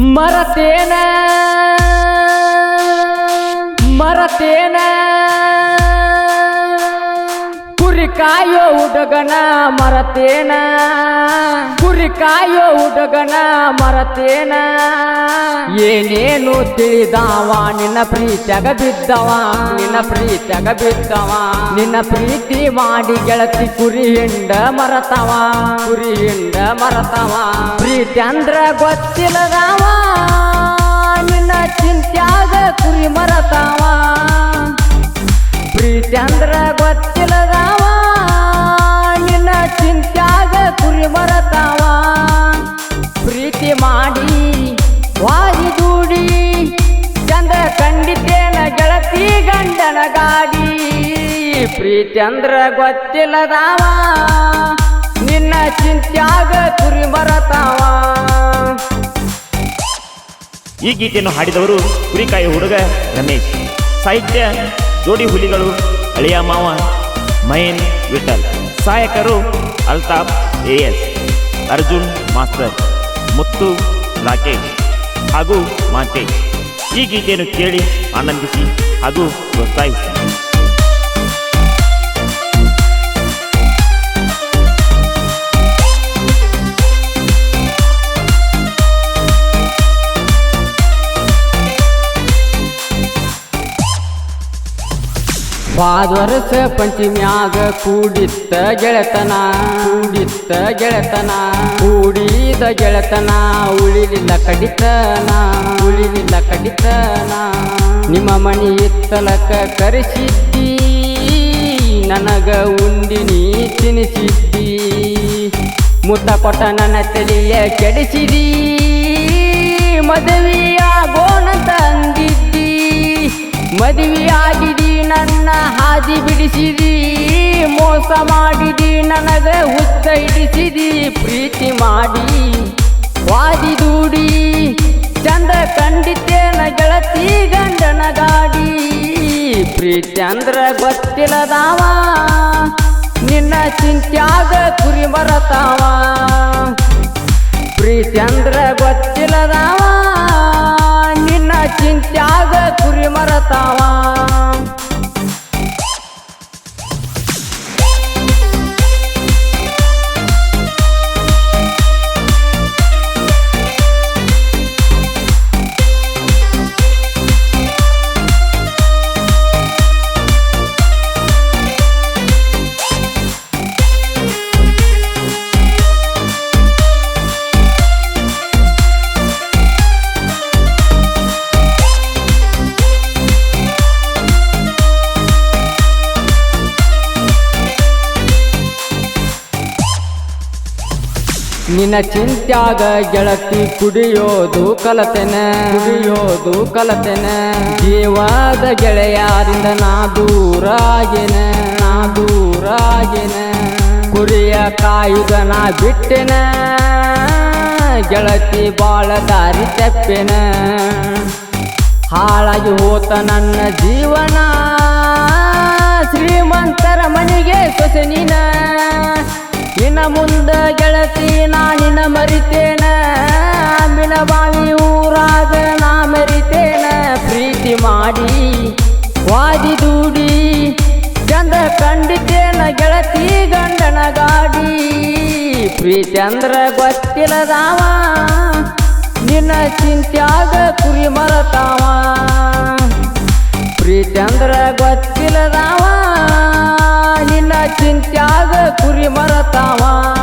ಮರತೇನ ಮರತೇನ. ಕಾಯೋ ಹುಡುಗನ ಮರತೇನ? ಕುರಿ ಕಾಯೋ ಹುಡುಗನ ಮರತೇನ? ಏನೇನು ತಿಳಿದಾವ? ನಿನ್ನ ಪ್ರೀತ್ಯಾಗ ಬಿದ್ದವ? ನಿನ್ನ ಪ್ರೀತ್ಯಾಗ ಬಿದ್ದವ? ನಿನ್ನ ಪ್ರೀತಿ ಮಾಡಿ ಗೆಳತಿ ಕುರಿ ಹಿಂಡ ಮರತವ? ಕುರಿ ಹಿಂಡ ಮರತವ? ಪ್ರೀತಿ ಅಂದ್ರ ಗೊತ್ತಿಲ್ಲದವ? ನಿನ್ನ ಚಿಂತ್ಯಾಗ ಕುರಿ ಮರತವ? ಪ್ರೀತಿ ಅಂದ್ರ ಗೊತ್ತಿಲ್ಲದಾವ. ನಿನ್ನ ಚಿಂತ್ಯಾಗ ಗುರಿ ಬರತಾವ ಈ ಗೀತೆಯನ್ನು ಹಾಡಿದವರು ಕುರಿಕಾಯಿ ಹುಡುಗ ರಮೇಶ್. ಸಾಹಿತ್ಯ, ಜೋಡಿ ಹುಲಿಗಳು, ಅಳಿಯ ಮಾವ ಮಹೇನ್ ವಿಠಲ್. ಸಹಾಯಕರು ಅಲ್ತಾಫ್ ಎಎಸ್ ಅರ್ಜುನ್ ಮಾಸ್ಟರ್, ಮುತ್ತು ರಾಕೇಶ್ ಹಾಗೂ ಮಾತೇಶ್. ಈ ಗೀತೆಯನ್ನು ಕೇಳಿ ಆನಂದಿಸಿ ಹಾಗೂ ಪ್ರೋತ್ಸಾಹಿಸಿ. ಬಾದ್ ವರ್ಷ ಪಂಚಮ್ಯಾಗ ಕೂಡಿತ್ತ ಗೆಳೆತನ ಕೂಡಿತ್ತ ಗೆಳೆತನ, ಕೂಡಿದ ಗೆಳೆತನ, ಉಳಿಲಿಲ್ಲ ಕಡಿತನ ಉಳಿಲಿಲ್ಲ ಕಡಿತನ. ನಿಮ್ಮ ಮಣಿ ಇತ್ತಲಕ ಕರೆಸಿದ್ದಿ, ನನಗ ಉಂಡಿನಿ ತಿನಿಸಿದ್ದಿ. ಮುತ್ತ ಕೊಟ್ಟ ನನ್ನ ತಲೆಯ ಕೆಡಿಸಿದಿ, ಮದುವೆಯಾಗೋಣ ತಂದಿದ್ದಿ. ಮದುವೆಯಾಗಿದಿ ನನ್ನ ಹಾದಿ ಮಾಡಿದಿ, ನನಗ ಉತ್ತೈಡಿಸಿದಿ ಪ್ರೀತಿ ಮಾಡಿ ವಾದಿ ದೂಡಿ. ಚಂದ ಕಂಡಿದ್ದೇನ ಗೆಳತಿ ಗಂಡನ ಗಾಡಿ ಪ್ರೀತಿ ಅಂದ್ರ ಗೊತ್ತಿಲ್ಲದಾವ, ನಿನ್ನ ಚಿಂತ್ಯಾಗ ಕುರಿ ಬರತಾವ ಪ್ರೀತಿ ಅಂದ್ರ ಗೊತ್ತಿಲ್ಲದಾವ, ನಿನ್ನ ಚಿಂತ್ಯಾಗ ಕುರಿ ಮರತಾವ. ನಿನ್ನ ಚಿಂತ್ಯಾಗ ಗೆಳತಿ ಕುಡಿಯೋದು ಕಲತೆನೆ. ಕುಡಿಯೋದು ಕಲತೆನೆ. ಜೀವದ ಗೆಳೆಯಾರಿಂದ ನಾ ದೂರಾಗಿನ. ನಾ ದೂರಾಗಿನ. ಕುರಿಯ ಕಾಯುಗ ನಾ ಬಿಟ್ಟಿನ. ಗೆಳತಿ ಬಾಳ ದಾರಿ ತಪ್ಪಿನ. ಹಾಳಾಗಿ ಹೋತ ನನ್ನ ಜೀವನ. ಶ್ರೀಮಂತರ ಮನೆಗೆ ಸೊಸೆ ನೀನ. ಮುಂದ ಗೆಳತಿ, ನಾನಿನ ಮರಿತೇನ. ಬಾವಿ ಊರಾಗ ನಾ ಮರಿತೇನ. ಪ್ರೀತಿ ಮಾಡಿ ವಾದಿ ದೂಡಿ, ಚಂದ ಕಂಡಿದ್ದೇನ ಗೆಳತಿ ಗಂಡನ ಗಾಡಿ ಪ್ರೀತಿ ಅಂದ್ರ ಗೊತ್ತಿಲ್ಲದಾವ, ನಿನ್ನ ಚಿಂತ್ಯಾಗ ಕುರಿ ಮರತಾವ. ಪ್ರೀತಿ ಅಂದ್ರ ನಿನ್ನ ಚಿಂತ್ಯಾಗ ಕುರಿ ಮರತಾವ